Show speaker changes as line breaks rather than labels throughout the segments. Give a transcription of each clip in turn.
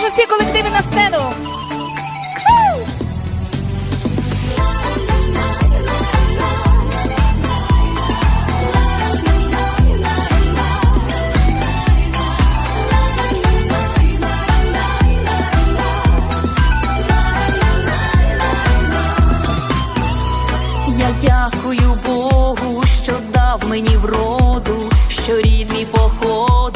Прошу всі колективи на сцену.
Я дякую Богу, що дав мені вроду, що рід мій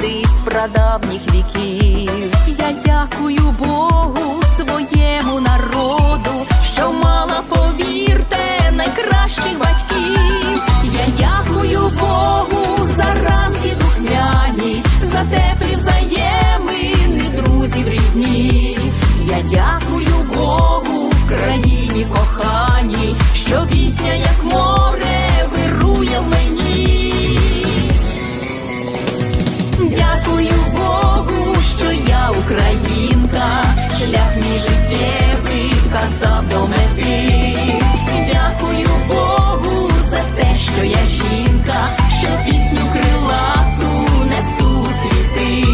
з прадавніх віків. Я дякую Богу, своєму народу, що мала, повірте, найкращих батьків. Я дякую Богу за ранки духмяні, за теплі взаємини, друзів рідні. Я дякую Богу в країні коханій, що пісня, як море, вказав до мети. Дякую Богу за те, що я жінка, що пісню крилату несу світи.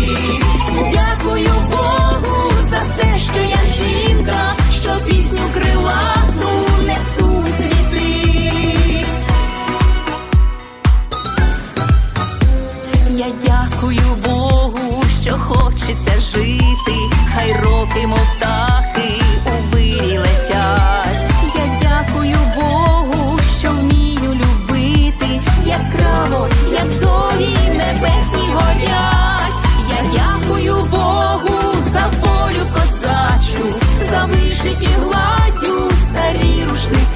Дякую Богу за те, що я жінка, що пісню крилату несу світи. Я дякую Богу, що хочеться жити, Шиті гладю старі рушники.